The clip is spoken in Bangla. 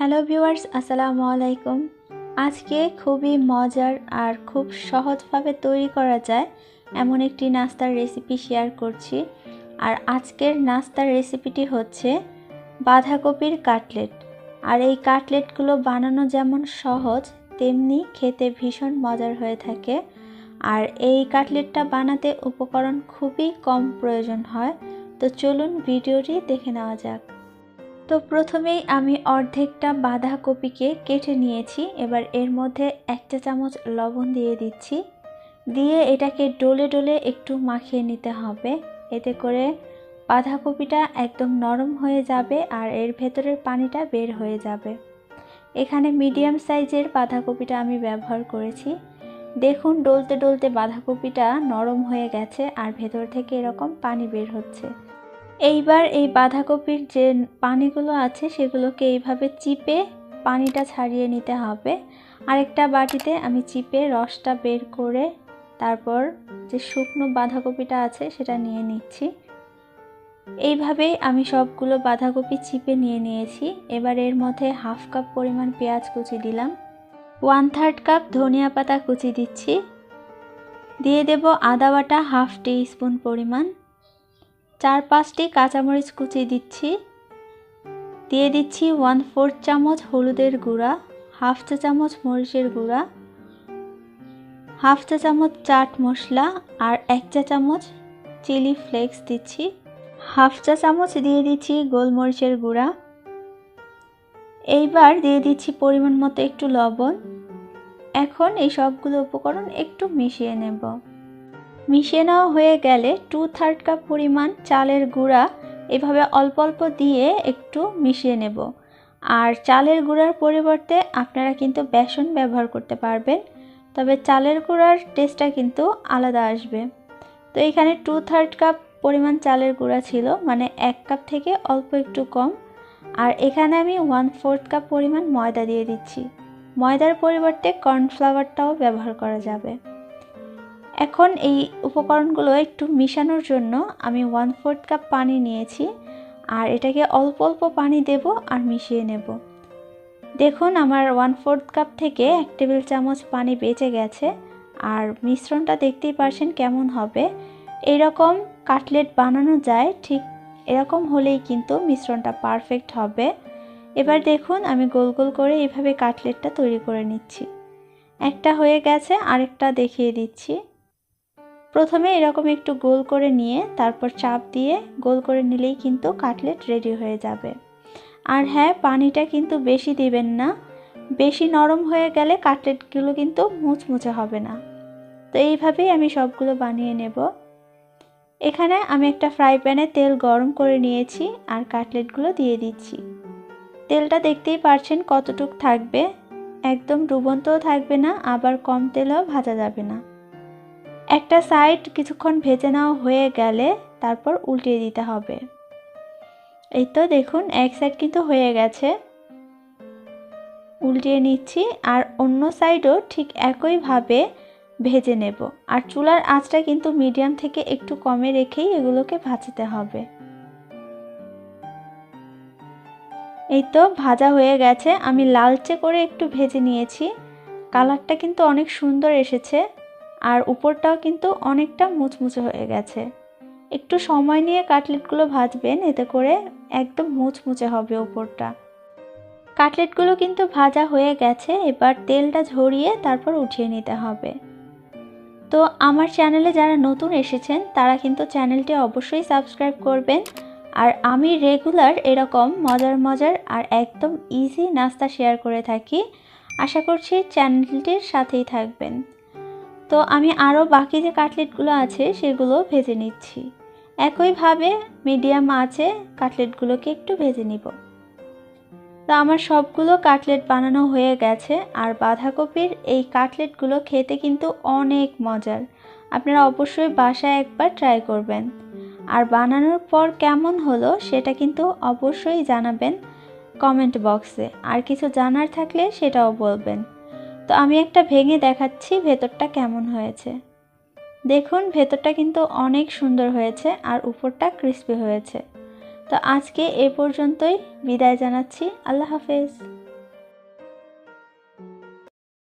হ্যালো ভিউয়ার্স, আসসালামু আলাইকুম। আজকে খুবই মজার আর খুব সহজভাবে তৈরি করা যায় এমন একটি নাস্তার রেসিপি শেয়ার করছি। আর আজকের নাস্তার রেসিপিটি হচ্ছে বাঁধাকপির কাটলেট। আর এই কাটলেটগুলো বানানো যেমন সহজ, তেমনি খেতে ভীষণ মজার হয়ে থাকে। আর এই কাটলেটটা বানাতে উপকরণ খুবই কম প্রয়োজন হয়। তো চলুন ভিডিওটি দেখে নেওয়া যাক। তো প্রথমেই আমি অর্ধেকটা বাঁধাকপিকে কেটে নিয়েছি, এবার এর মধ্যে একটা চামচ লবণ দিয়ে দিচ্ছি। দিয়ে এটাকে ডলে ডলে একটু মাখিয়ে নিতে হবে। এতে করে বাঁধাকপিটা একদম নরম হয়ে যাবে আর এর ভেতরের পানিটা বের হয়ে যাবে। এখানে মিডিয়াম সাইজের বাঁধাকপিটা আমি ব্যবহার করেছি। দেখুন, ডলতে ডলতে বাঁধাকপিটা নরম হয়ে গেছে আর ভেতর থেকে এরকম পানি বের হচ্ছে। এইবার এই বাঁধাকপির যে পানিগুলো আছে সেগুলোকে এইভাবে চিপে পানিটা ছাড়িয়ে নিতে হবে। আরেকটা বাটিতে আমি চিপে রসটা বের করে তারপর যে শুকনো বাঁধাকপিটা আছে সেটা নিয়ে নিচ্ছি। এইভাবেই আমি সবগুলো বাঁধাকপি চিপে নিয়ে নিয়েছি। এবার এর মধ্যে হাফ কাপ পরিমাণ পেঁয়াজ কুচি দিলাম। ওয়ান থার্ড কাপ ধনিয়া পাতা কুচি দিচ্ছি। দিয়ে দেব আদা বাটা হাফ টি স্পুন পরিমাণ। চার পাঁচটি কাঁচামরিচ কুচি দিচ্ছি। দিয়ে দিচ্ছি ওয়ান ফোর্থ চামচ হলুদের গুঁড়া হাফ চা চামচ মরিচের গুঁড়া হাফ চা চামচ চাট মশলা আর এক চা চামচ চিলি ফ্লেক্স দিচ্ছি। হাফ চা চামচ দিয়ে দিচ্ছি গোলমরিচের গুঁড়া। এইবার দিয়ে দিচ্ছি পরিমাণ মতো একটু লবণ। এখন এই সবগুলো উপকরণ একটু মিশিয়ে নেব। মিশিয়ে নেওয়া হয়ে গেলে টু থার্ড কাপ পরিমাণ চালের গুঁড়া এভাবে অল্প অল্প দিয়ে একটু মিশিয়ে নেব। আর চালের গুঁড়ার পরিবর্তে আপনারা কিন্তু বেসন ব্যবহার করতে পারবেন, তবে চালের গুঁড়ার টেস্টটা কিন্তু আলাদা আসবে। তো এখানে টু থার্ড কাপ পরিমাণ চালের গুঁড়া ছিল মানে এক কাপ থেকে অল্প একটু কম। আর এখানে আমি ওয়ান ফোর্থ কাপ পরিমাণ ময়দা দিয়ে দিচ্ছি। ময়দার পরিবর্তে কর্নফ্লাওয়ারটাও ব্যবহার করা যাবে। এখন এই উপকরণগুলো একটু মিশানোর জন্য আমি ওয়ান ফোর্থ কাপ পানি নিয়েছি, আর এটাকে অল্প অল্প পানি দেব আর মিশিয়ে নেব। দেখুন আমার ওয়ান ফোর্থ কাপ থেকে এক টেবিল চামচ পানি বেঁচে গেছে, আর মিশ্রণটা দেখতেই পারছেন কেমন হবে। এইরকম কাটলেট বানানো যায়, ঠিক এরকম হলেই কিন্তু মিশ্রণটা পারফেক্ট হবে। এবার দেখুন আমি গোল গোল করে এইভাবে কাটলেটটা তৈরি করে নিচ্ছি। একটা হয়ে গেছে, আরেকটা দেখিয়ে দিচ্ছি। প্রথমে এরকম একটু গোল করে নিয়ে তারপর চাপ দিয়ে গোল করে নিলেই কিন্তু কাটলেট রেডি হয়ে যাবে। আর হ্যাঁ পানিটা কিন্তু বেশি দিবেন না। বেশি নরম হয়ে গেলে কাটলেটগুলো কিন্তু মুচমুচে হবে না। তো এইভাবেই আমি সবগুলো বানিয়ে নেব। এখানে আমি একটা ফ্রাই প্যানে তেল গরম করে নিয়েছি আর কাটলেটগুলো দিয়ে দিচ্ছি। তেলটা দেখতেই পারছেন কতটুক থাকবে। একদম ডুবন্তও থাকবে না, আবার কম তেলেও ভাজা যাবে না। একটা সাইড কিছুক্ষণ ভেজে নেওয়া হয়ে গেলে তারপর উল্টিয়ে দিতে হবে। এই তো দেখুন, এক সাইড কিন্তু হয়ে গেছে। উল্টিয়ে নিচ্ছি আর অন্য সাইডও ঠিক একইভাবে ভেজে নেব। আর চুলার আঁচটা কিন্তু মিডিয়াম থেকে একটু কমে রেখেই এগুলোকে ভাজতে হবে। এই তো ভাজা হয়ে গেছে। আমি লালচে করে একটু ভেজে নিয়েছি। কালারটা কিন্তু অনেক সুন্দর এসেছে। আর উপরটাও কিন্তু অনেকটা মুচমুচে হয়ে গেছে। একটু সময় নিয়ে কাটলেটগুলো ভাজবেন, এতে করে একদম মুচমুচে হবে উপরটা। কাটলেটগুলো কিন্তু ভাজা হয়ে গেছে, এবার তেলটা ঝরিয়ে তারপর উঠিয়ে নিতে হবে। তো আমার চ্যানেলে যারা নতুন এসেছেন, তারা কিন্তু চ্যানেলটি অবশ্যই সাবস্ক্রাইব করবেন। আর আমি রেগুলার এরকম মজার মজার আর একদম ইজি নাস্তা শেয়ার করে থাকি। আশা করছি চ্যানেলটির সাথেই থাকবেন। তো আমি আরও বাকি যে কাটলেটগুলো আছে সেগুলো ভেজে নিচ্ছি। একইভাবে মিডিয়াম আছে কাটলেটগুলোকে একটু ভেজে নিব। তো আমার সবগুলো কাটলেট বানানো হয়ে গেছে আর বাঁধাকপির এই কাটলেটগুলো খেতে কিন্তু অনেক মজার। আপনারা অবশ্যই বাসায় একবার ট্রাই করবেন। আর বানানোর পর কেমন হলো সেটা কিন্তু অবশ্যই জানাবেন কমেন্ট বক্সে। আর কিছু জানার থাকলে সেটাও বলবেন। তো আমি একটা ভেঙে দেখাচ্ছি ভেতরটা কেমন হয়েছে। দেখুন, ভেতরটা কিন্তু অনেক সুন্দর হয়েছে আর উপরটা ক্রিস্পি হয়েছে। তো আজকে এ পর্যন্তই। বিদায় জানাচ্ছি। আল্লাহ হাফেজ।